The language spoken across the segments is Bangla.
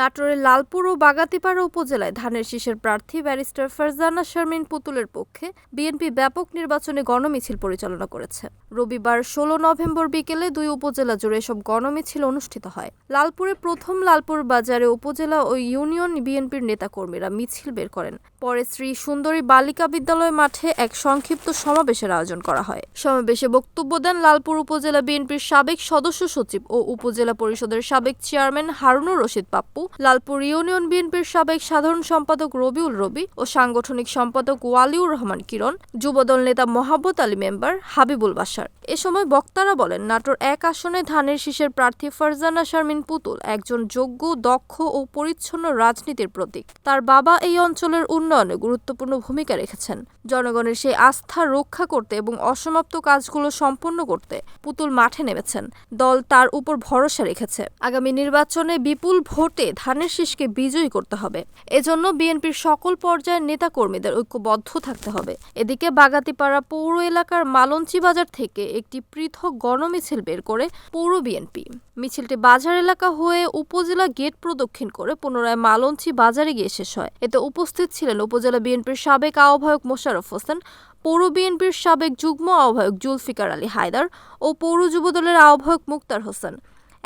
নাটোরের লালপুর ও বাগাতিপাড়া উপজেলায় ধানের শীষের প্রার্থী ব্যারিস্টার ফারজানা শারমিন পুতুলের পক্ষে বিএনপি ব্যাপক নির্বাচনে গণমিছিল পরিচালনা করেছে। রবিবার ষোলো নভেম্বর বিকেলে দুই উপজেলা জুড়ে এসব গণমিছিল অনুষ্ঠিত হয়। লালপুরে প্রথম লালপুর বাজারে উপজেলা ও ইউনিয়ন বিএনপির নেতাকর্মীরা মিছিল বের করেন। পরে শ্রী সুন্দরী বালিকা বিদ্যালয় মাঠে এক সংক্ষিপ্ত সমাবেশের আয়োজন করা হয়। সমাবেশে বক্তব্য দেন লালপুর উপজেলা বিএনপির সাবেক সদস্য সচিব ও উপজেলা পরিষদের সাবেক চেয়ারম্যান হারুনুর রশিদ পাপ্পু। লালপুর ইউনিয়ন বিএনপির সাবেক সাধারণ সম্পাদক রবিউল রবি ও সাংগঠনিক সম্পাদক ওয়ালিউর রহমান কিরণ, যুবদল নেতা মোহাম্মদ আলী মেম্বার হাবিবুল বাসার এ সময় বক্তারা বলেন, নাটোর এক আসনে ধানের শীষের প্রার্থী ফারজানা শারমিন পুতুল একজন যোগ্য, দক্ষ ও পরিচ্ছন্ন রাজনীতির প্রতীক। তার বাবা এই অঞ্চলের উন্নয়নে গুরুত্বপূর্ণ ভূমিকা রেখেছেন। জনগণের সেই আস্থা রক্ষা করতে এবং অসমাপ্ত কাজগুলো সম্পন্ন করতে পুতুল মাঠে নেমেছেন। দল তার উপর ভরসা রেখেছে। আগামী নির্বাচনে বিপুল ভোটে ধানের শীষকে বিজয়ী করতে হবে। এজন্য বিএনপির সকল পর্যায়ের নেতাকর্মীদের ঐক্যবদ্ধ থাকতে হবে। এদিকে বাগাতিপাড়া পৌর এলাকার মালঞ্চি বাজার থেকে একটি পৃথক গণমিছিল বের করে পৌর বিএনপি। মিছিলটি বাজার এলাকা হয়ে উপজেলা গেট প্রদক্ষিণ করে পুনরায় মালঞ্চি বাজারে গিয়ে শেষ হয়। এতে উপস্থিত ছিলেন উপজেলা বিএনপির সাবেক আহ্বায়ক মোশাররফ হোসেন, পৌর বিএনপির সাবেক যুগ্ম আহ্বায়ক জুলফিকার আলী হায়দার ও পৌর যুবদলের আহ্বায়ক মুক্তার হোসেন।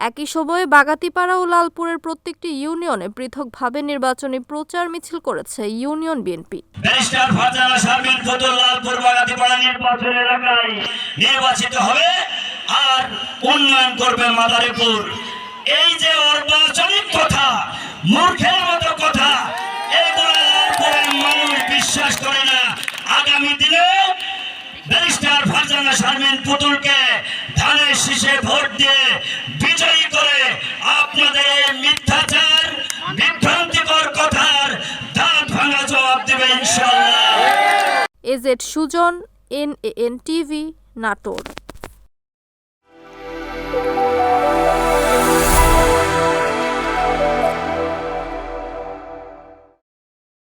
একই সময়ে বাগাতিপাড়া ও লালপুরের প্রত্যেকটি ইউনিয়নে পৃথকভাবে নির্বাচনী প্রচার মিছিল করেছে ইউনিয়ন বিএনপি। নির্বাচিত হবে আর উন্নয়ন করবে মাদারীপুর। এই যে অর্বাচনিক কথা, মূর্খের মতো কথা, এগুলো মানুষ বিশ্বাস করে না। আগামী দিনে ব্যারিস্টার ফারজানা শারমিন পুতুলকে ধানের শীষে ভোট দিয়ে AZ Sujan N N TV Natore.